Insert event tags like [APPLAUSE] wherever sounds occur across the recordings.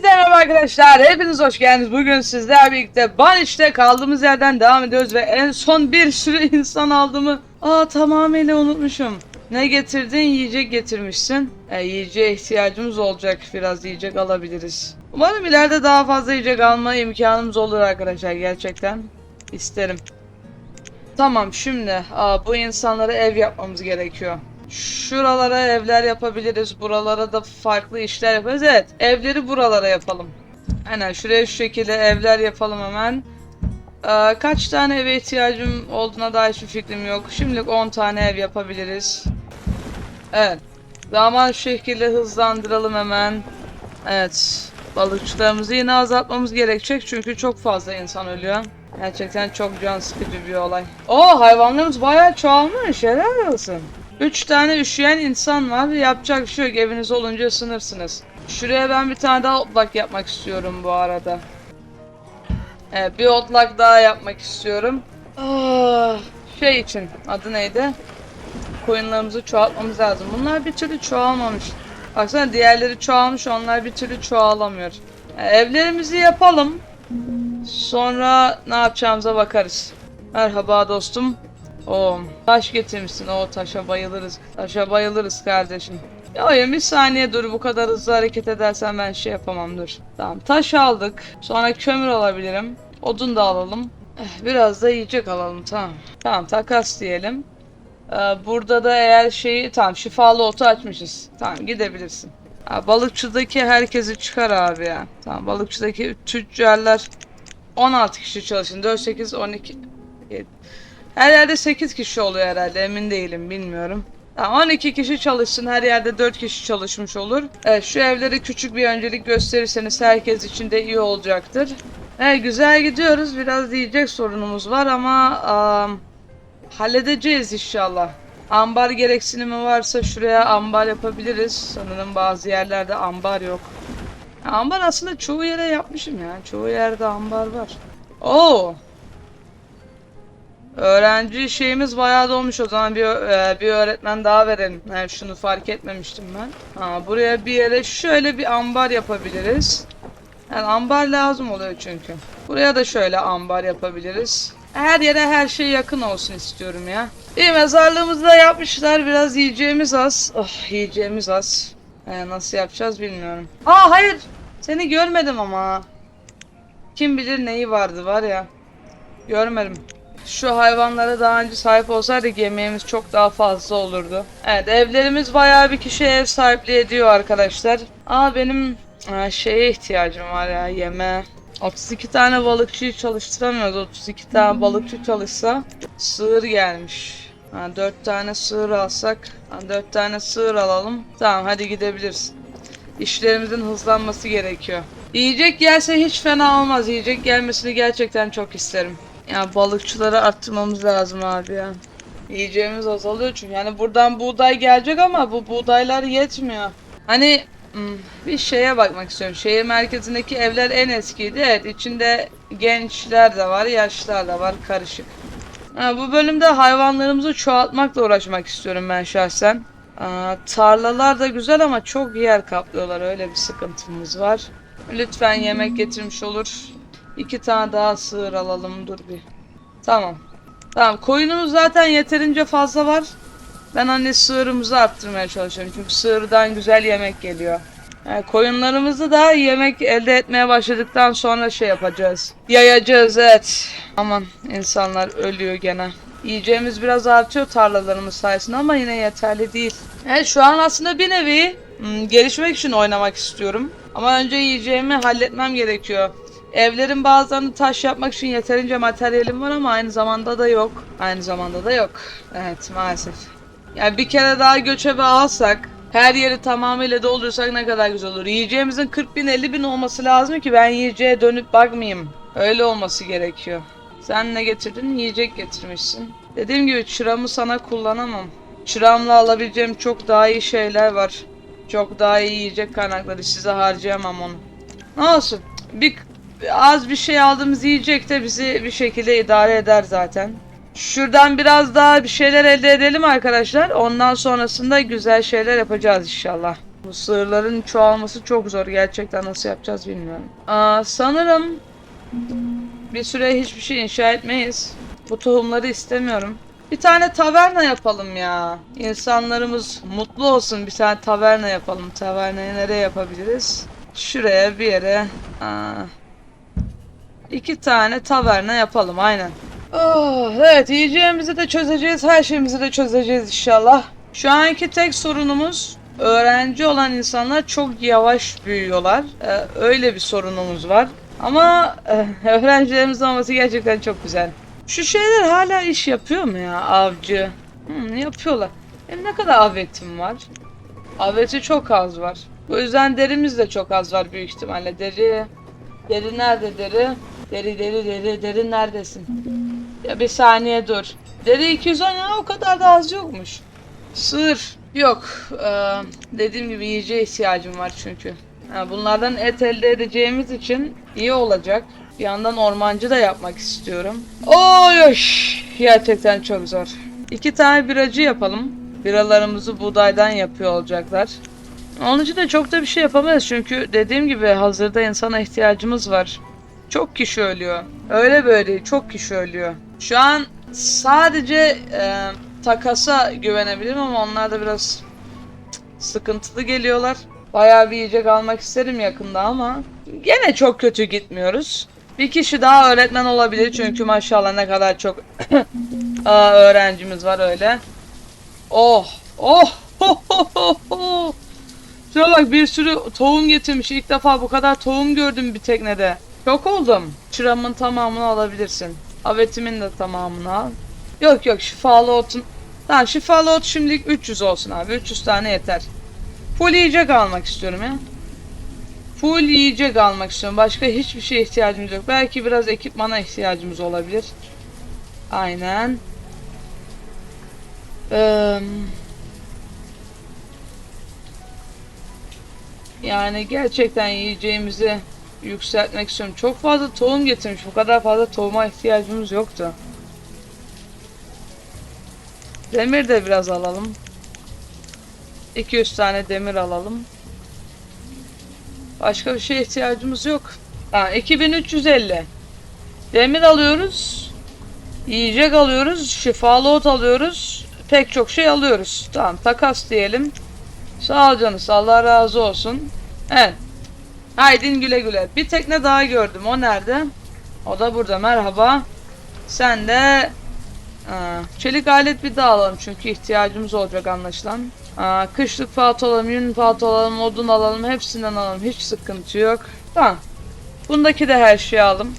Merhaba arkadaşlar. Hepiniz hoş geldiniz. Bugün sizlerle birlikte Banish'te kaldığımız yerden devam ediyoruz ve en son bir sürü [LAUGHS] insan aldığımı aa tamamıyla unutmuşum. Ne getirdin? Yiyecek getirmişsin. E, yiyeceğe ihtiyacımız olacak. Biraz yiyecek alabiliriz. Umarım ileride daha fazla yiyecek alma imkanımız olur arkadaşlar. Gerçekten isterim. Tamam şimdi aa, bu insanlara ev yapmamız gerekiyor. Şuralara evler yapabiliriz. Buralara da farklı işler yaparız. Evet evleri buralara yapalım. Aynen şuraya şu şekilde evler yapalım hemen. Aa, kaç tane eve ihtiyacım olduğuna dair hiçbir fikrim yok. Şimdilik 10 tane ev yapabiliriz. Evet. Zaman şu şekilde hızlandıralım hemen. Evet. Balıkçılarımızı yine azaltmamız gerekecek çünkü çok fazla insan ölüyor. Gerçekten çok can sıkıcı bir olay. Oo hayvanlarımız bayağı çoğalmış. Helal olsun. 3 tane üşüyen insan var. Yapacak bir şey yok. Eviniz olunca ısınırsınız. Şuraya ben bir tane daha otlak yapmak istiyorum bu arada. Evet bir otlak daha yapmak istiyorum. Ah, şey için adı neydi? Koyunlarımızı çoğaltmamız lazım. Bunlar bir türlü çoğalmamış. Baksana diğerleri çoğalmış onlar bir türlü çoğalamıyor. E, evlerimizi yapalım. Sonra ne yapacağımıza bakarız. Merhaba dostum. Oo, taş getirmişsin. O taşa bayılırız. Taşa bayılırız kardeşim. Ya bir saniye dur bu kadar hızlı hareket edersen ben şey yapamam dur. Tamam taş aldık. Sonra kömür alabilirim. Odun da alalım. Eh, Biraz da yiyecek alalım tamam. Tamam takas diyelim. Ee, burada da eğer şeyi tamam şifalı otu açmışız. Tamam gidebilirsin. Ha, balıkçıdaki herkesi çıkar abi ya. Tamam balıkçıdaki tüccarlar 16 kişi çalışın. 4, 8, 12. yedi. Her yerde 8 kişi oluyor herhalde emin değilim bilmiyorum. Tamam 12 kişi çalışsın her yerde 4 kişi çalışmış olur. Evet şu evlere küçük bir öncelik gösterirseniz herkes için de iyi olacaktır. Evet güzel gidiyoruz biraz diyecek sorunumuz var ama am, halledeceğiz inşallah. Ambar gereksinimi varsa şuraya ambar yapabiliriz. Sanırım bazı yerlerde ambar yok. Ambar aslında çoğu yere yapmışım ya. Çoğu yerde ambar var. Oo. Öğrenci şeyimiz bayağı dolmuş o zaman bir e, bir öğretmen daha verelim. Yani şunu fark etmemiştim ben. Ha, buraya bir yere şöyle bir ambar yapabiliriz. Yani ambar lazım oluyor çünkü. Buraya da şöyle ambar yapabiliriz. Her yere her şey yakın olsun istiyorum ya. İyi mezarlığımızı da yapmışlar. Biraz yiyeceğimiz az. Oh yiyeceğimiz az. Ee, nasıl yapacağız bilmiyorum. Aa hayır. Seni görmedim ama. Kim bilir neyi vardı var ya. Görmedim. Şu hayvanlara daha önce sahip olsaydık yemeğimiz çok daha fazla olurdu. Evet evlerimiz bayağı bir kişi ev sahipliği ediyor arkadaşlar. Aa benim aa, şeye ihtiyacım var ya yeme. 32 tane balıkçıyı çalıştıramıyoruz. 32 tane balıkçı çalışsa sığır gelmiş. Ha, 4 tane sığır alsak. Ha, 4 tane sığır alalım. Tamam hadi gidebiliriz. İşlerimizin hızlanması gerekiyor. Yiyecek gelse hiç fena olmaz. Yiyecek gelmesini gerçekten çok isterim. Ya balıkçıları arttırmamız lazım abi ya. Yiyeceğimiz azalıyor çünkü. Yani buradan buğday gelecek ama bu buğdaylar yetmiyor. Hani hmm, bir şeye bakmak istiyorum. Şehir merkezindeki evler en eskiydi. Evet içinde gençler de var, yaşlılar da var. Karışık. Ha, bu bölümde hayvanlarımızı çoğaltmakla uğraşmak istiyorum ben şahsen. Aa, tarlalar da güzel ama çok yer kaplıyorlar. Öyle bir sıkıntımız var. Lütfen yemek getirmiş olur. İki tane daha sığır alalım. Dur bir. Tamam. Tamam. Koyunumuz zaten yeterince fazla var. Ben hani sığırımızı arttırmaya çalışıyorum. Çünkü sığırdan güzel yemek geliyor. Yani koyunlarımızı da yemek elde etmeye başladıktan sonra şey yapacağız. Yayacağız evet. Aman insanlar ölüyor gene. Yiyeceğimiz biraz artıyor tarlalarımız sayesinde ama yine yeterli değil. Evet şu an aslında bir nevi hmm, gelişmek için oynamak istiyorum. Ama önce yiyeceğimi halletmem gerekiyor. Evlerin bazılarını taş yapmak için yeterince materyalim var ama aynı zamanda da yok. Aynı zamanda da yok. Evet maalesef. Yani bir kere daha göçebe alsak her yeri tamamıyla doldursak ne kadar güzel olur. Yiyeceğimizin 40 bin 50 bin olması lazım ki ben yiyeceğe dönüp bakmayayım. Öyle olması gerekiyor. Sen ne getirdin? Yiyecek getirmişsin. Dediğim gibi çıramı sana kullanamam. Çıramla alabileceğim çok daha iyi şeyler var. Çok daha iyi yiyecek kaynakları size harcayamam onu. Ne olsun? Bir az bir şey aldığımız yiyecek de bizi bir şekilde idare eder zaten. Şuradan biraz daha bir şeyler elde edelim arkadaşlar. Ondan sonrasında güzel şeyler yapacağız inşallah. Bu sığırların çoğalması çok zor. Gerçekten nasıl yapacağız bilmiyorum. Aa, sanırım bir süre hiçbir şey inşa etmeyiz. Bu tohumları istemiyorum. Bir tane taverna yapalım ya. İnsanlarımız mutlu olsun. Bir tane taverna yapalım. Tavernayı nereye yapabiliriz? Şuraya bir yere. Aa, iki tane taverna yapalım aynen. Oh, evet yiyeceğimizi de çözeceğiz. Her şeyimizi de çözeceğiz inşallah. Şu anki tek sorunumuz öğrenci olan insanlar çok yavaş büyüyorlar. Ee, öyle bir sorunumuz var. Ama e, öğrencilerimiz olması gerçekten çok güzel. Şu şeyler hala iş yapıyor mu ya avcı? Hmm, yapıyorlar. Benim ne kadar avetim var? Aveti çok az var. Bu yüzden derimiz de çok az var büyük ihtimalle. Deri, deri nerede deri? Deri deri deri deri neredesin? Ya bir saniye dur. Deri 210 ya o kadar da az yokmuş. Sır. Yok. Ee, dediğim gibi yiyeceğe ihtiyacım var çünkü. Ha, bunlardan et elde edeceğimiz için iyi olacak. Bir yandan ormancı da yapmak istiyorum. Oy oy. Gerçekten çok zor. İki tane biracı yapalım. Biralarımızı buğdaydan yapıyor olacaklar. Onun için de çok da bir şey yapamayız çünkü dediğim gibi hazırda insana ihtiyacımız var. Çok kişi ölüyor. Öyle böyle çok kişi ölüyor. Şu an sadece e, takasa güvenebilirim ama onlar da biraz sıkıntılı geliyorlar. Bayağı bir yiyecek almak isterim yakında ama gene çok kötü gitmiyoruz. Bir kişi daha öğretmen olabilir çünkü maşallah ne kadar çok [COUGHS] Aa, öğrencimiz var öyle. Oh, oh, ho, ho, ho. Şuna bak bir sürü tohum getirmiş. İlk defa bu kadar tohum gördüm bir teknede. Çok oldum. Çıramın tamamını alabilirsin. Avetimin de tamamını al. Yok yok şifalı otun. Tamam şifalı ot şimdilik 300 olsun abi. 300 tane yeter. Full yiyecek almak istiyorum ya. Full yiyecek almak istiyorum. Başka hiçbir şeye ihtiyacımız yok. Belki biraz ekipmana ihtiyacımız olabilir. Aynen. Yani gerçekten yiyeceğimizi yükseltmek istiyorum. Çok fazla tohum getirmiş. Bu kadar fazla tohuma ihtiyacımız yoktu. Demir de biraz alalım. 200 tane demir alalım. Başka bir şeye ihtiyacımız yok. Ha, 2350. Demir alıyoruz. Yiyecek alıyoruz. Şifalı ot alıyoruz. Pek çok şey alıyoruz. Tamam takas diyelim. Sağ ol canıs. Allah razı olsun. Evet. Haydin güle güle. Bir tekne daha gördüm. O nerede? O da burada. Merhaba. Sen de Aa, çelik alet bir daha alalım çünkü ihtiyacımız olacak anlaşılan. Aa, kışlık falt alalım, yün falt alalım, odun alalım. Hepsinden alalım. Hiç sıkıntı yok. Tamam. Bundaki de her şeyi alalım.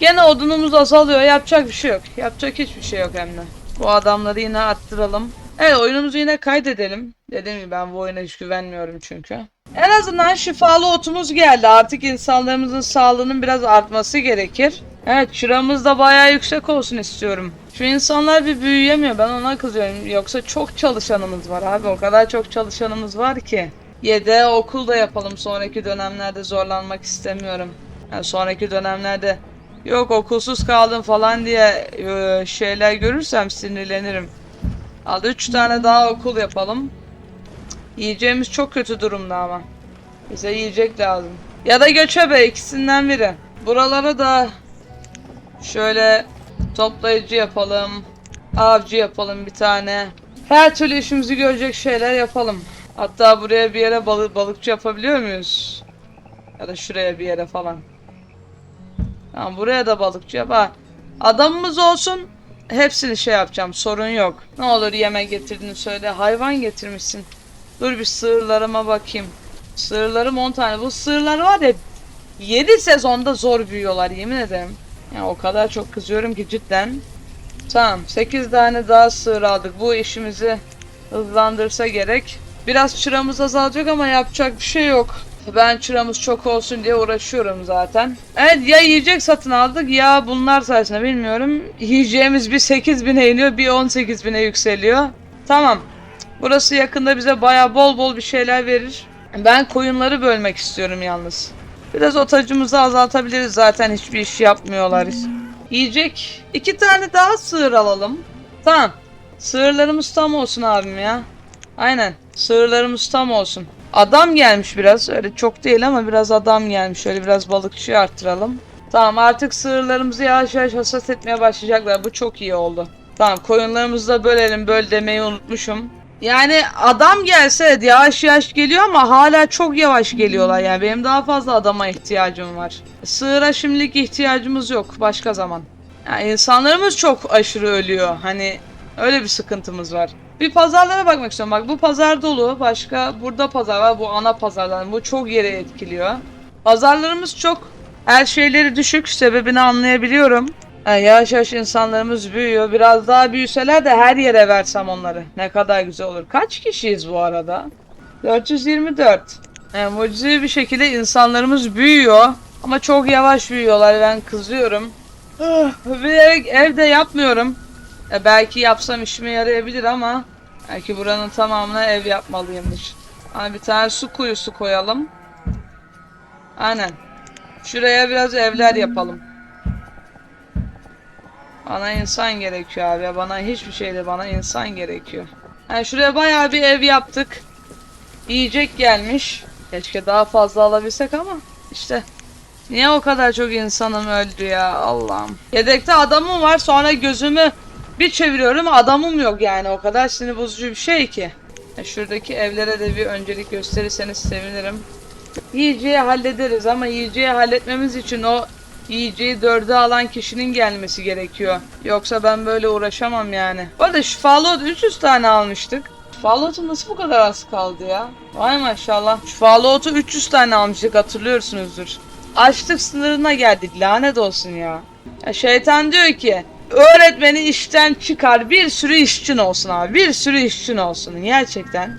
Gene odunumuz azalıyor. Yapacak bir şey yok. Yapacak hiçbir şey yok hem de. Bu adamları yine arttıralım. Evet oyunumuzu yine kaydedelim. Dediğim gibi ben bu oyuna hiç güvenmiyorum çünkü. En azından şifalı otumuz geldi. Artık insanlarımızın sağlığının biraz artması gerekir. Evet çıramız da bayağı yüksek olsun istiyorum. Şu insanlar bir büyüyemiyor. Ben ona kızıyorum. Yoksa çok çalışanımız var abi. O kadar çok çalışanımız var ki. Yede okul da yapalım sonraki dönemlerde zorlanmak istemiyorum. Yani sonraki dönemlerde yok okulsuz kaldım falan diye e, şeyler görürsem sinirlenirim. Al 3 tane daha okul yapalım. Yiyeceğimiz çok kötü durumda ama. Bize yiyecek lazım. Ya da göçebe ikisinden biri. Buralara da şöyle toplayıcı yapalım. Avcı yapalım bir tane. Her türlü işimizi görecek şeyler yapalım. Hatta buraya bir yere balık balıkçı yapabiliyor muyuz? Ya da şuraya bir yere falan. Tamam buraya da balıkçı yap. Adamımız olsun. Hepsini şey yapacağım. Sorun yok. Ne olur yemek getirdiğini söyle. Hayvan getirmişsin. Dur bir sığırlarıma bakayım. Sığırlarım 10 tane. Bu sığırlar var ya 7 sezonda zor büyüyorlar yemin ederim. Ya o kadar çok kızıyorum ki cidden. Tamam 8 tane daha sığır aldık. Bu işimizi hızlandırsa gerek. Biraz çıramız azalacak ama yapacak bir şey yok. Ben çıramız çok olsun diye uğraşıyorum zaten. Evet ya yiyecek satın aldık ya bunlar sayesinde bilmiyorum. Yiyeceğimiz bir 8000'e iniyor bir 18.000'e yükseliyor. Tamam. Burası yakında bize baya bol bol bir şeyler verir. Ben koyunları bölmek istiyorum yalnız. Biraz otacımızı azaltabiliriz zaten hiçbir iş yapmıyorlar. Yiyecek. iki tane daha sığır alalım. Tamam. Sığırlarımız tam olsun abim ya. Aynen. Sığırlarımız tam olsun. Adam gelmiş biraz. Öyle çok değil ama biraz adam gelmiş. Şöyle biraz balıkçıyı arttıralım. Tamam artık sığırlarımızı yavaş yavaş hasat etmeye başlayacaklar. Bu çok iyi oldu. Tamam koyunlarımızı da bölelim. Böl demeyi unutmuşum. Yani adam gelse yavaş yavaş geliyor ama hala çok yavaş geliyorlar. Yani benim daha fazla adama ihtiyacım var. Sığıra şimdilik ihtiyacımız yok. Başka zaman. Yani insanlarımız çok aşırı ölüyor. Hani öyle bir sıkıntımız var. Bir pazarlara bakmak istiyorum. Bak bu pazar dolu. Başka burada pazar var. Bu ana pazarlar. Bu çok yere etkiliyor. Pazarlarımız çok. Her şeyleri düşük. Sebebini anlayabiliyorum. Yani yavaş yavaş insanlarımız büyüyor. Biraz daha büyüseler de her yere versem onları. Ne kadar güzel olur. Kaç kişiyiz bu arada? 424. Yani mucizevi bir şekilde insanlarımız büyüyor. Ama çok yavaş büyüyorlar. Ben kızıyorum. Ah, Bilerek evde yapmıyorum. E belki yapsam işime yarayabilir ama belki buranın tamamına ev yapmalıyımdır. Ama bir tane su kuyusu koyalım. Aynen. Şuraya biraz evler yapalım. Bana insan gerekiyor abi. Bana hiçbir şeyde bana insan gerekiyor. Yani şuraya bayağı bir ev yaptık. Yiyecek gelmiş. Keşke daha fazla alabilsek ama işte Niye o kadar çok insanım öldü ya Allah'ım. Yedekte adamım var sonra gözümü bir çeviriyorum adamım yok yani o kadar sinir bozucu bir şey ki. E, Şuradaki evlere de bir öncelik gösterirseniz sevinirim. Yiyeceği hallederiz ama yiyeceği halletmemiz için o yiyeceği dörde alan kişinin gelmesi gerekiyor. Yoksa ben böyle uğraşamam yani. Bu arada şifalı ot 300 tane almıştık. Şifalı otu nasıl bu kadar az kaldı ya? Vay maşallah. Şifalı otu 300 tane almıştık hatırlıyorsunuzdur. Açlık sınırına geldik lanet olsun ya. ya. Şeytan diyor ki öğretmeni işten çıkar bir sürü işçin olsun abi bir sürü işçin olsun gerçekten.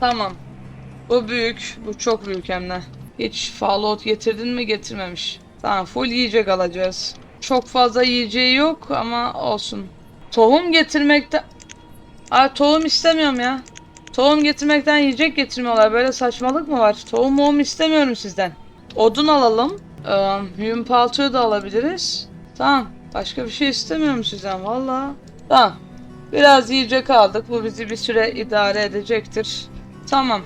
Tamam. Bu büyük. Bu çok büyük hem de. Hiç fallout getirdin mi getirmemiş. Tamam full yiyecek alacağız. Çok fazla yiyeceği yok ama olsun. Tohum getirmekte... Aa tohum istemiyorum ya. Tohum getirmekten yiyecek getirmiyorlar. Böyle saçmalık mı var? Tohum moğum istemiyorum sizden. Odun alalım. Ee, yün paltoyu da alabiliriz. Tamam. Başka bir şey istemiyorum sizden valla. Tamam. Biraz yiyecek aldık. Bu bizi bir süre idare edecektir. Tamam.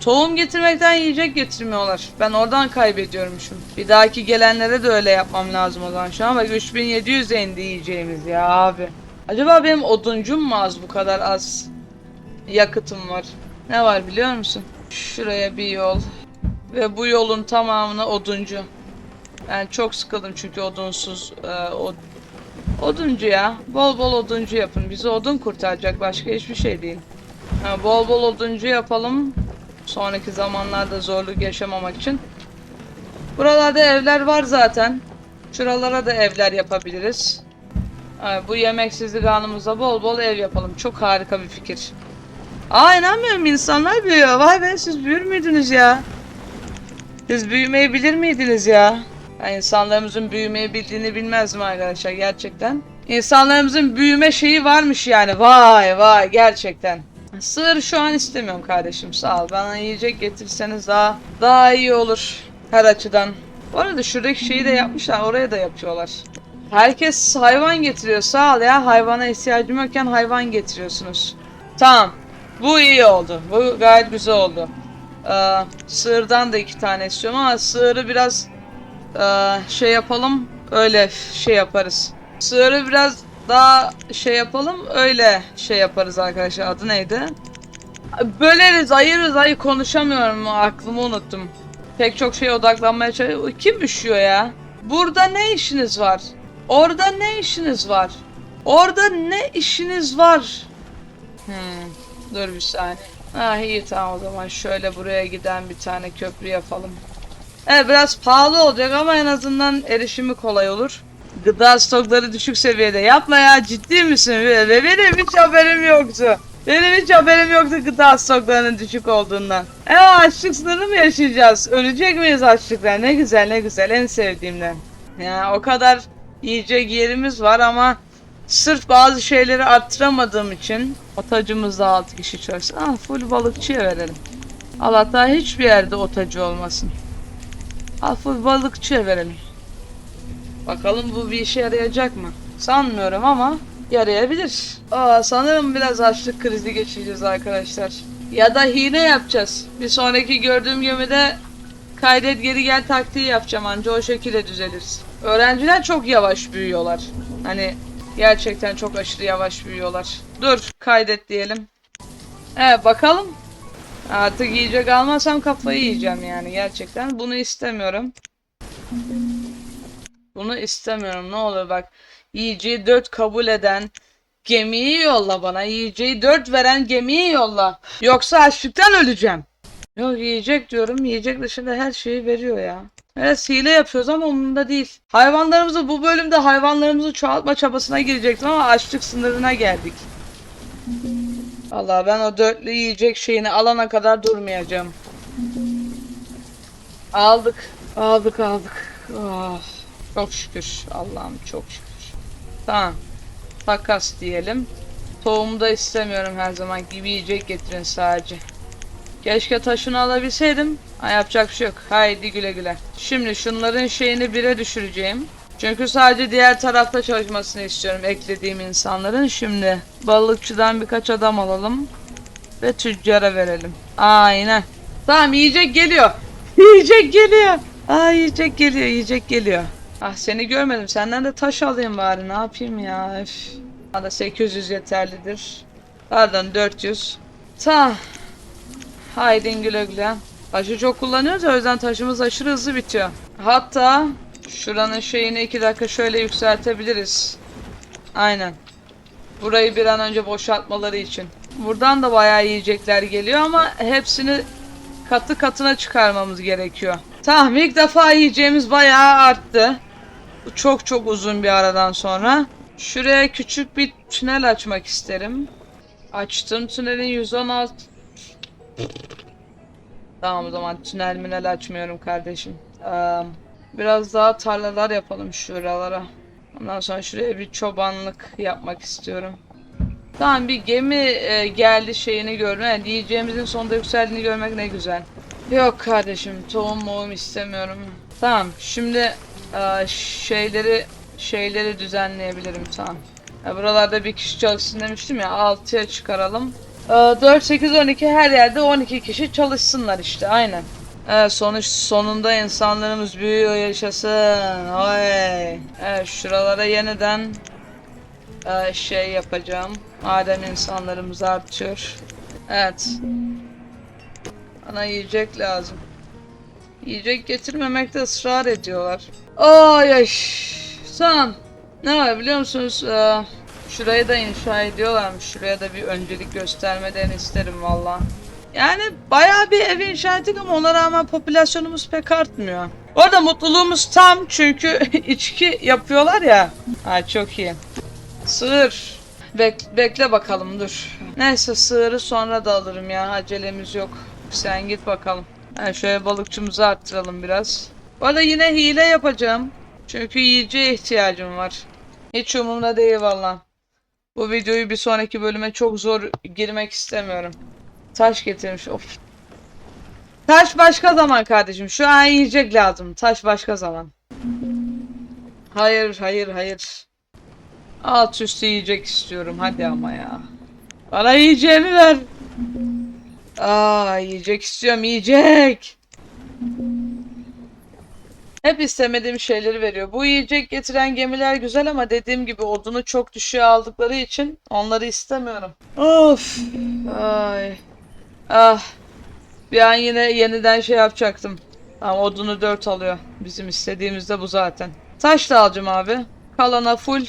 Tohum getirmekten yiyecek getirmiyorlar. Ben oradan kaybediyormuşum. Bir dahaki gelenlere de öyle yapmam lazım o zaman. Şu an bak 3700 indi yiyeceğimiz ya abi. Acaba benim oduncum mu az bu kadar az yakıtım var? Ne var biliyor musun? Şuraya bir yol. Ve bu yolun tamamına oduncu. Ben çok sıkıldım çünkü odunsuz. E, od oduncu ya. Bol bol oduncu yapın. Bizi odun kurtaracak başka hiçbir şey değil. Ha, bol bol oduncu yapalım. Sonraki zamanlarda zorluk yaşamamak için. Buralarda evler var zaten. Şuralara da evler yapabiliriz. Ha, bu yemeksizlik anımızda bol bol ev yapalım. Çok harika bir fikir. Aa inanmıyorum insanlar büyüyor. Vay be siz büyür müydünüz ya? Siz büyümeyi bilir miydiniz ya? Ben insanlarımızın büyümeyi bildiğini bilmezdim arkadaşlar gerçekten. İnsanlarımızın büyüme şeyi varmış yani. Vay vay gerçekten. Sığır şu an istemiyorum kardeşim sağ ol. Bana yiyecek getirseniz daha daha iyi olur her açıdan. Bu arada şuradaki şeyi de yapmışlar oraya da yapıyorlar. Herkes hayvan getiriyor sağ ol ya hayvana ihtiyacım yokken hayvan getiriyorsunuz. Tamam bu iyi oldu bu gayet güzel oldu. Ee, sığırdan da iki tane istiyorum ama sığırı biraz ee, şey yapalım öyle şey yaparız. Sığırı biraz daha şey yapalım öyle şey yaparız arkadaşlar adı neydi? Böleriz ayırırız ay konuşamıyorum aklımı unuttum. Pek çok şeye odaklanmaya çalışıyorum. Kim üşüyor ya? Burada ne işiniz var? Orada ne işiniz var? Orada ne işiniz var? Hmm, dur bir saniye. Ah iyi tamam o zaman şöyle buraya giden bir tane köprü yapalım. Evet biraz pahalı olacak ama en azından erişimi kolay olur. Gıda stokları düşük seviyede. Yapma ya ciddi misin? Ve benim hiç haberim yoktu. Benim hiç haberim yoktu gıda stoklarının düşük olduğundan. E açlık sınırı mı yaşayacağız? Ölecek miyiz açlıktan? Ne güzel ne güzel en sevdiğimden. Ya o kadar yiyecek yerimiz var ama sırf bazı şeyleri arttıramadığım için otacımızda 6 kişi çalışsın. Ah full balıkçıya verelim. Allah'tan hiçbir yerde otacı olmasın. Al full balıkçıya verelim. Bakalım bu bir işe yarayacak mı? Sanmıyorum ama yarayabilir. Aa, sanırım biraz açlık krizi geçireceğiz arkadaşlar. Ya da hile yapacağız. Bir sonraki gördüğüm gemide kaydet geri gel taktiği yapacağım anca o şekilde düzeliriz. Öğrenciler çok yavaş büyüyorlar. Hani gerçekten çok aşırı yavaş büyüyorlar. Dur kaydet diyelim. Evet bakalım. Artık yiyecek almazsam kafayı yiyeceğim yani gerçekten. Bunu istemiyorum. Bunu istemiyorum. Ne olur bak. Yiyeceği 4 kabul eden gemiyi yolla bana. Yiyeceği 4 veren gemiyi yolla. Yoksa açlıktan öleceğim. Yok yiyecek diyorum. Yiyecek dışında her şeyi veriyor ya. Evet hile yapıyoruz ama umurumda değil. Hayvanlarımızı bu bölümde hayvanlarımızı çoğaltma çabasına girecektim ama açlık sınırına geldik. Allah ben o dörtlü yiyecek şeyini alana kadar durmayacağım. Aldık. Aldık aldık. Ah, çok şükür. Allah'ım çok şükür. Tamam. Takas diyelim. Tohumu da istemiyorum her zaman gibi yiyecek getirin sadece. Keşke taşını alabilseydim. Ha, yapacak bir şey yok. Haydi güle güle. Şimdi şunların şeyini bire düşüreceğim. Çünkü sadece diğer tarafta çalışmasını istiyorum eklediğim insanların. Şimdi balıkçıdan birkaç adam alalım. Ve tüccara verelim. Aynen. Tamam yiyecek geliyor. [LAUGHS] Yiyecek geliyor. Aa yiyecek geliyor, yiyecek geliyor. Ah seni görmedim. Senden de taş alayım bari. Ne yapayım ya? Üf. Bana 800 yeterlidir. Pardon 400. Tamam. Haydi güle güle. Taşı çok kullanıyoruz o yüzden taşımız aşırı hızlı bitiyor. Hatta şuranın şeyini 2 dakika şöyle yükseltebiliriz. Aynen. Burayı bir an önce boşaltmaları için. Buradan da bayağı yiyecekler geliyor ama hepsini katı katına çıkarmamız gerekiyor. Tamam ilk defa yiyeceğimiz bayağı arttı. Çok çok uzun bir aradan sonra. Şuraya küçük bir tünel açmak isterim. Açtım tünelin 116 Tamam o zaman tünel münel açmıyorum kardeşim. Ee, biraz daha tarlalar yapalım şuralara. Ondan sonra şuraya bir çobanlık yapmak istiyorum. Tamam bir gemi e, geldi şeyini görmek. Yani diyeceğimizin sonunda yükseldiğini görmek ne güzel. Yok kardeşim tohum moğum istemiyorum. Tamam şimdi e, şeyleri şeyleri düzenleyebilirim tamam. Ya buralarda bir kişi çalışsın demiştim ya 6'ya çıkaralım. Ee, 4, 8, 12 her yerde 12 kişi çalışsınlar işte aynen. Evet sonuç sonunda insanlarımız büyüyor yaşasın. Oy. Evet şuralara yeniden e, şey yapacağım. Madem insanlarımız artıyor. Evet. Bana yiyecek lazım. Yiyecek getirmemekte ısrar ediyorlar. Ay ay. Tamam. Ne var biliyor musunuz? Ee, Şurayı da inşa ediyorlarmış. Şuraya da bir öncelik göstermeden isterim valla. Yani bayağı bir ev inşa ettik ama ona rağmen popülasyonumuz pek artmıyor. Orada mutluluğumuz tam çünkü [LAUGHS] içki yapıyorlar ya. Ha çok iyi. Sığır. Bek bekle bakalım dur. Neyse sığırı sonra da alırım ya. Acelemiz yok. Sen git bakalım. Ha, şöyle balıkçımızı arttıralım biraz. Bu arada yine hile yapacağım. Çünkü yiyeceğe ihtiyacım var. Hiç umurumda değil valla. Bu videoyu bir sonraki bölüme çok zor girmek istemiyorum. Taş getirmiş. Of. Taş başka zaman kardeşim. Şu an yiyecek lazım. Taş başka zaman. Hayır, hayır, hayır. Alt üstü yiyecek istiyorum. Hadi ama ya. Bana yiyeceğimi ver. Aa, yiyecek istiyorum. Yiyecek. Hep istemediğim şeyleri veriyor. Bu yiyecek getiren gemiler güzel ama dediğim gibi odunu çok düşüğe aldıkları için onları istemiyorum. Of. Ay. Ah. Bir an yine yeniden şey yapacaktım. Ama odunu 4 alıyor. Bizim istediğimiz de bu zaten. Taş da alacağım abi. Kalana full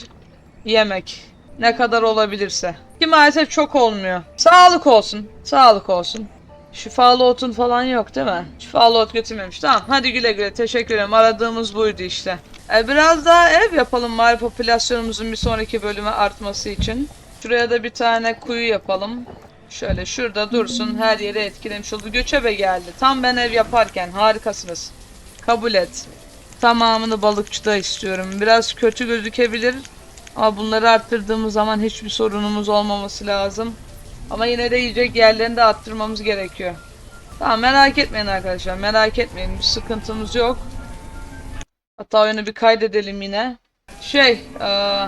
yemek. Ne kadar olabilirse. Ki maalesef çok olmuyor. Sağlık olsun. Sağlık olsun. Şifalı otun falan yok değil mi? Şifalı ot götürmemiş. Tamam hadi güle güle teşekkür ederim. Aradığımız buydu işte. E, biraz daha ev yapalım bari popülasyonumuzun bir sonraki bölüme artması için. Şuraya da bir tane kuyu yapalım. Şöyle şurada dursun her yere etkilemiş oldu. Göçebe geldi. Tam ben ev yaparken harikasınız. Kabul et. Tamamını balıkçıda istiyorum. Biraz kötü gözükebilir. Ama bunları arttırdığımız zaman hiçbir sorunumuz olmaması lazım. Ama yine de yiyecek yerlerini de arttırmamız gerekiyor. Tamam merak etmeyin arkadaşlar. Merak etmeyin. Bir sıkıntımız yok. Hatta oyunu bir kaydedelim yine. Şey. Ee,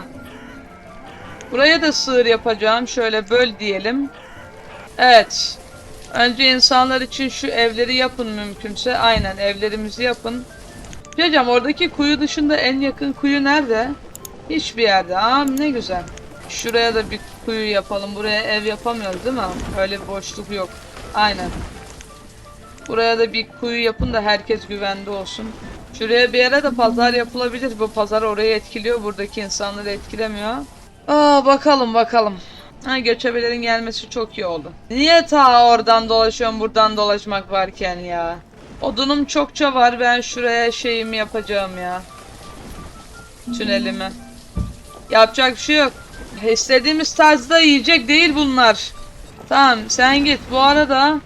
Buraya da sığır yapacağım. Şöyle böl diyelim. Evet. Önce insanlar için şu evleri yapın mümkünse. Aynen evlerimizi yapın. Hocam oradaki kuyu dışında en yakın kuyu nerede? Hiçbir yerde. Aa ne güzel. Şuraya da bir kuyu yapalım. Buraya ev yapamıyoruz değil mi? Öyle bir boşluk yok. Aynen. Buraya da bir kuyu yapın da herkes güvende olsun. Şuraya bir yere de pazar yapılabilir. Bu pazar orayı etkiliyor. Buradaki insanları etkilemiyor. Aa bakalım bakalım. Ha göçebelerin gelmesi çok iyi oldu. Niye ta oradan dolaşıyorum buradan dolaşmak varken ya? Odunum çokça var. Ben şuraya şeyimi yapacağım ya. Tünelimi. Yapacak bir şey yok. İstediğimiz tarzda yiyecek değil bunlar. Tamam sen git. Bu arada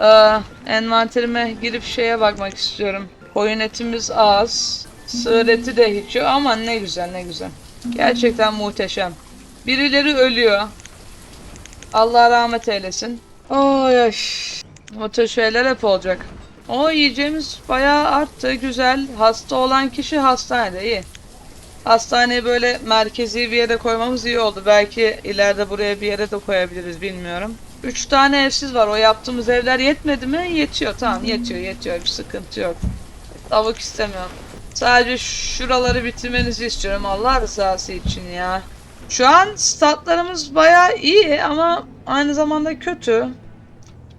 eee, envanterime girip şeye bakmak istiyorum. Koyun etimiz az. Sığır eti de hiç yok ama ne güzel ne güzel. Gerçekten muhteşem. Birileri ölüyor. Allah rahmet eylesin. Oy oy. O tür şeyler hep olacak. O yiyeceğimiz bayağı arttı. Güzel. Hasta olan kişi hastanede. iyi. Hastaneyi böyle merkezi bir yere koymamız iyi oldu. Belki ileride buraya bir yere de koyabiliriz bilmiyorum. Üç tane evsiz var. O yaptığımız evler yetmedi mi? Yetiyor. Tamam yetiyor yetiyor. Bir sıkıntı yok. Tavuk istemiyorum. Sadece şuraları bitirmenizi istiyorum Allah rızası için ya. Şu an statlarımız bayağı iyi ama aynı zamanda kötü.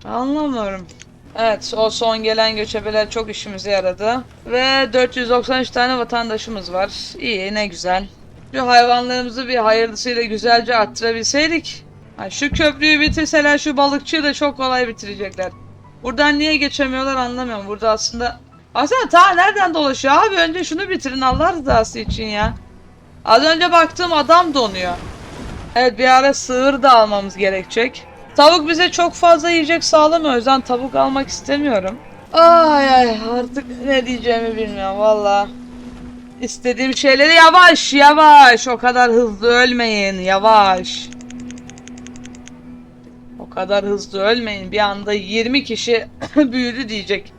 Anlamıyorum. Evet o son gelen göçebeler çok işimize yaradı. Ve 493 tane vatandaşımız var. İyi ne güzel. Şu hayvanlarımızı bir hayırlısıyla güzelce arttırabilseydik. Ha, şu köprüyü bitirseler şu balıkçıyı da çok kolay bitirecekler. Buradan niye geçemiyorlar anlamıyorum. Burada aslında... Aslında ta nereden dolaşıyor abi? Önce şunu bitirin Allah rızası için ya. Az önce baktığım adam donuyor. Evet bir ara sığır da almamız gerekecek. Tavuk bize çok fazla yiyecek sağlamıyor. O yüzden tavuk almak istemiyorum. Ay ay artık ne diyeceğimi bilmiyorum valla. İstediğim şeyleri yavaş yavaş. O kadar hızlı ölmeyin yavaş. O kadar hızlı ölmeyin. Bir anda 20 kişi [COUGHS] büyüdü diyecek.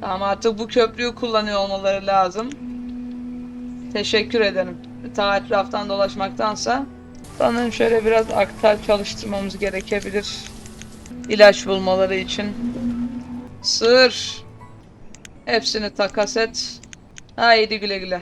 Tamam artık bu köprüyü kullanıyor olmaları lazım. Teşekkür ederim. Ta etraftan dolaşmaktansa. Sanırım şöyle biraz aktar çalıştırmamız gerekebilir. İlaç bulmaları için. Sığır. Hepsini takas et. Haydi güle güle.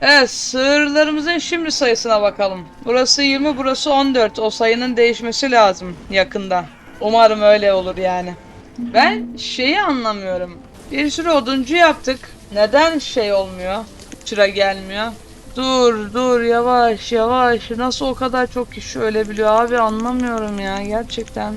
Evet sığırlarımızın şimdi sayısına bakalım. Burası 20 burası 14. O sayının değişmesi lazım yakında. Umarım öyle olur yani. Ben şeyi anlamıyorum. Bir sürü oduncu yaptık. Neden şey olmuyor? Çıra gelmiyor. Dur dur yavaş yavaş. Nasıl o kadar çok kişi ölebiliyor abi anlamıyorum ya gerçekten.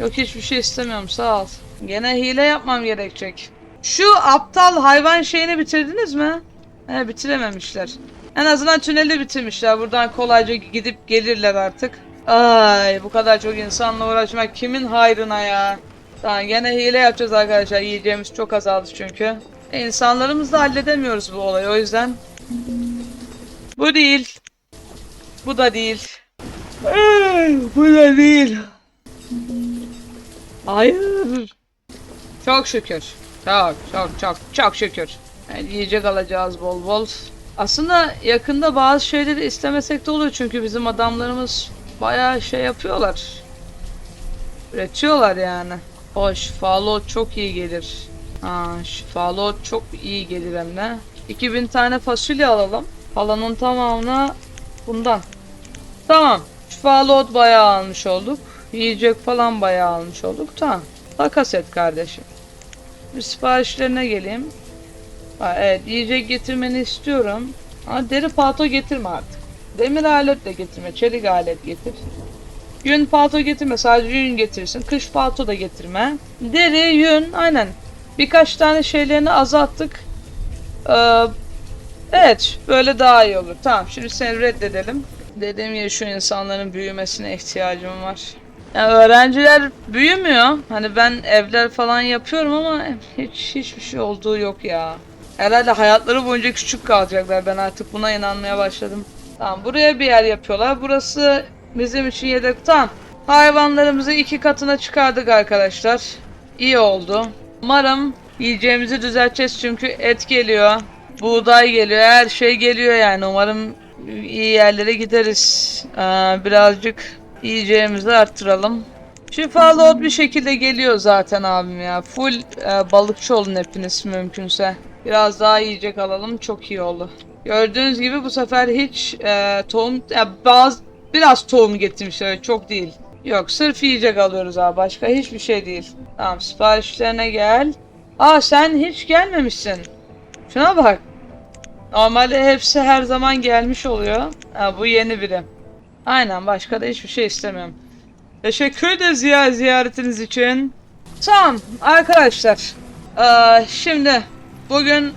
Yok hiçbir şey istemiyorum sağ ol. Gene hile yapmam gerekecek. Şu aptal hayvan şeyini bitirdiniz mi? He bitirememişler. En azından tüneli bitirmişler. Buradan kolayca gidip gelirler artık. Ay bu kadar çok insanla uğraşmak kimin hayrına ya? Tamam gene hile yapacağız arkadaşlar. Yiyeceğimiz çok azaldı çünkü. E, insanlarımız da halledemiyoruz bu olayı o yüzden. Bu değil. Bu da değil. Bu da değil. Hayır. Çok şükür. Çok çok çok çok şükür. Yani yiyecek alacağız bol bol. Aslında yakında bazı şeyleri istemesek de olur çünkü bizim adamlarımız bayağı şey yapıyorlar. Üretiyorlar yani. O şifalı ot çok iyi gelir. Ha, şifalı ot çok iyi gelir hem de. 2000 tane fasulye alalım. Kalanın tamamına bundan. Tamam. Şifalı ot bayağı almış olduk. Yiyecek falan bayağı almış olduk. Tamam. Takas et kardeşim. Bir siparişlerine geleyim. Ha, evet yiyecek getirmeni istiyorum. Ama deri palto getirme artık. Demir alet de getirme. Çelik alet getir. Yün palto getirme. Sadece yün getirsin. Kış palto da getirme. Deri, yün. Aynen. Birkaç tane şeylerini azalttık. Ee, evet. Böyle daha iyi olur. Tamam. Şimdi seni reddedelim. Dediğim gibi şu insanların büyümesine ihtiyacım var. Yani öğrenciler büyümüyor. Hani ben evler falan yapıyorum ama hiç hiçbir şey olduğu yok ya. Herhalde hayatları boyunca küçük kalacaklar. Ben artık buna inanmaya başladım. Tamam buraya bir yer yapıyorlar. Burası bizim için yedek. Tamam. Hayvanlarımızı iki katına çıkardık arkadaşlar. İyi oldu. Umarım yiyeceğimizi düzelteceğiz çünkü et geliyor. Buğday geliyor. Her şey geliyor yani. Umarım iyi yerlere gideriz. Ee, birazcık yiyeceğimizi arttıralım. Şifalı ot bir şekilde geliyor zaten abim ya. Full e, balıkçı olun hepiniz mümkünse. Biraz daha yiyecek alalım. Çok iyi oldu. Gördüğünüz gibi bu sefer hiç e, tohum... Ya bazı biraz tohum getirmişler. öyle Çok değil. Yok sırf yiyecek alıyoruz abi. Başka hiçbir şey değil. Tamam siparişlerine gel. Aa sen hiç gelmemişsin. Şuna bak. Normalde hepsi her zaman gelmiş oluyor. Ha, bu yeni biri. Aynen başka da hiçbir şey istemiyorum. Teşekkür ederiz ya ziyaretiniz için. Tamam arkadaşlar. Ee, şimdi bugün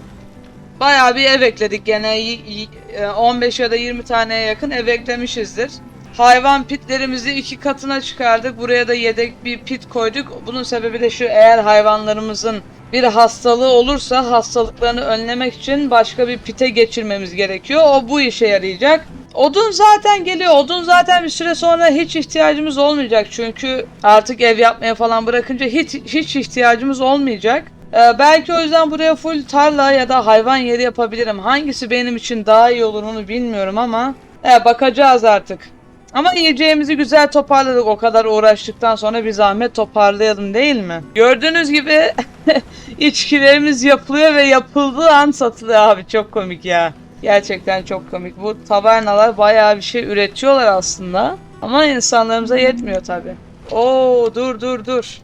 bayağı bir ev ekledik gene y- y- e, 15 ya da 20 taneye yakın ev eklemişizdir. Hayvan pitlerimizi iki katına çıkardık. Buraya da yedek bir pit koyduk. Bunun sebebi de şu eğer hayvanlarımızın bir hastalığı olursa hastalıklarını önlemek için başka bir pite geçirmemiz gerekiyor. O bu işe yarayacak. Odun zaten geliyor. Odun zaten bir süre sonra hiç ihtiyacımız olmayacak. Çünkü artık ev yapmaya falan bırakınca hiç, hiç ihtiyacımız olmayacak. Ee, belki o yüzden buraya full tarla ya da hayvan yeri yapabilirim. Hangisi benim için daha iyi olur onu bilmiyorum ama e, bakacağız artık. Ama yiyeceğimizi güzel toparladık. O kadar uğraştıktan sonra bir zahmet toparlayalım değil mi? Gördüğünüz gibi [LAUGHS] içkilerimiz yapılıyor ve yapıldığı an satılıyor abi. Çok komik ya. Gerçekten çok komik. Bu tavernalar bayağı bir şey üretiyorlar aslında. Ama insanlarımıza yetmiyor tabi. Oo dur dur dur.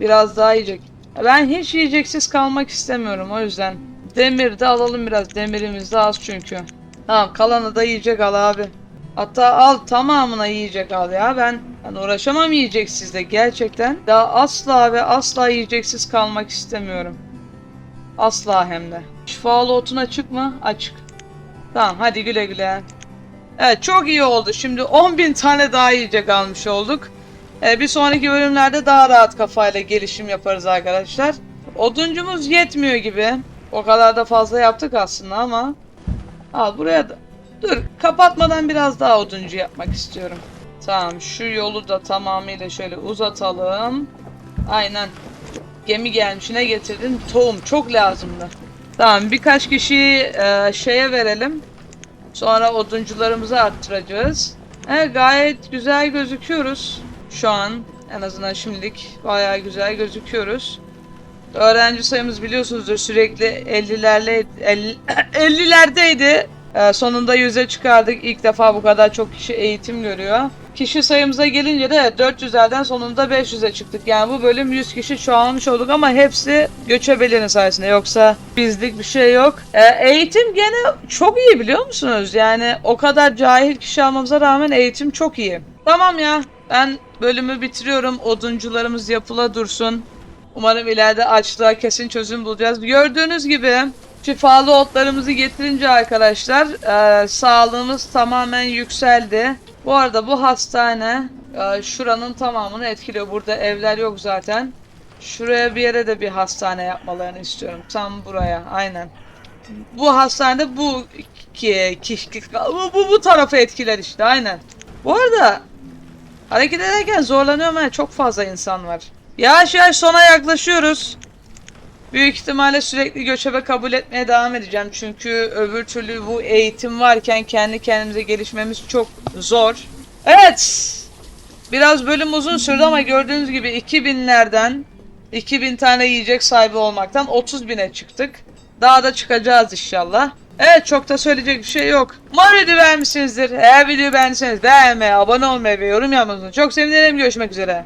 Biraz daha yiyecek. Ben hiç yiyeceksiz kalmak istemiyorum o yüzden. Demir de alalım biraz. Demirimiz de az çünkü. Tamam kalanı da yiyecek al abi. Hatta al tamamına yiyecek al ya. Ben, ben uğraşamam yiyeceksizle gerçekten. Daha asla ve asla yiyeceksiz kalmak istemiyorum. Asla hem de. Şifalı otun açık mı? Açık. Tamam hadi güle güle. Evet çok iyi oldu. Şimdi 10.000 tane daha yiyecek almış olduk. Ee, bir sonraki bölümlerde daha rahat kafayla gelişim yaparız arkadaşlar. Oduncumuz yetmiyor gibi. O kadar da fazla yaptık aslında ama. Al buraya da. Dur kapatmadan biraz daha oduncu yapmak istiyorum. Tamam şu yolu da tamamıyla şöyle uzatalım. Aynen. Gemi gelmiş ne getirdin? Tohum çok lazımdı. Tamam birkaç kişiyi e, şeye verelim. Sonra oduncularımızı arttıracağız. Evet gayet güzel gözüküyoruz. Şu an en azından şimdilik bayağı güzel gözüküyoruz. Öğrenci sayımız biliyorsunuzdur sürekli 50'lerle 50 50'lerdeydi. [COUGHS] Ee, sonunda 100'e çıkardık. İlk defa bu kadar çok kişi eğitim görüyor. Kişi sayımıza gelince de 400'lerden sonunda 500'e çıktık. Yani bu bölüm 100 kişi çoğalmış olduk ama hepsi göçebelerin sayesinde. Yoksa bizlik bir şey yok. Ee, eğitim gene çok iyi biliyor musunuz? Yani o kadar cahil kişi almamıza rağmen eğitim çok iyi. Tamam ya ben bölümü bitiriyorum. Oduncularımız yapıla dursun. Umarım ileride açlığa kesin çözüm bulacağız. Gördüğünüz gibi şifalı otlarımızı getirince arkadaşlar e, sağlığımız tamamen yükseldi. Bu arada bu hastane e, şuranın tamamını etkiliyor. Burada evler yok zaten. Şuraya bir yere de bir hastane yapmalarını istiyorum. Tam buraya aynen. Bu hastanede bu ki, ki, ki- bu, bu, bu tarafı etkiler işte aynen. Bu arada hareket ederken zorlanıyorum çok fazla insan var. Yavaş yavaş sona yaklaşıyoruz. Büyük ihtimalle sürekli göçebe kabul etmeye devam edeceğim. Çünkü öbür türlü bu eğitim varken kendi kendimize gelişmemiz çok zor. Evet. Biraz bölüm uzun sürdü ama gördüğünüz gibi 2000'lerden 2000 tane yiyecek sahibi olmaktan 30 bine çıktık. Daha da çıkacağız inşallah. Evet çok da söyleyecek bir şey yok. Umarım video beğenmişsinizdir. Eğer videoyu beğendiyseniz beğenmeyi, abone olmayı ve yorum unutmayın. Çok sevinirim. Görüşmek üzere.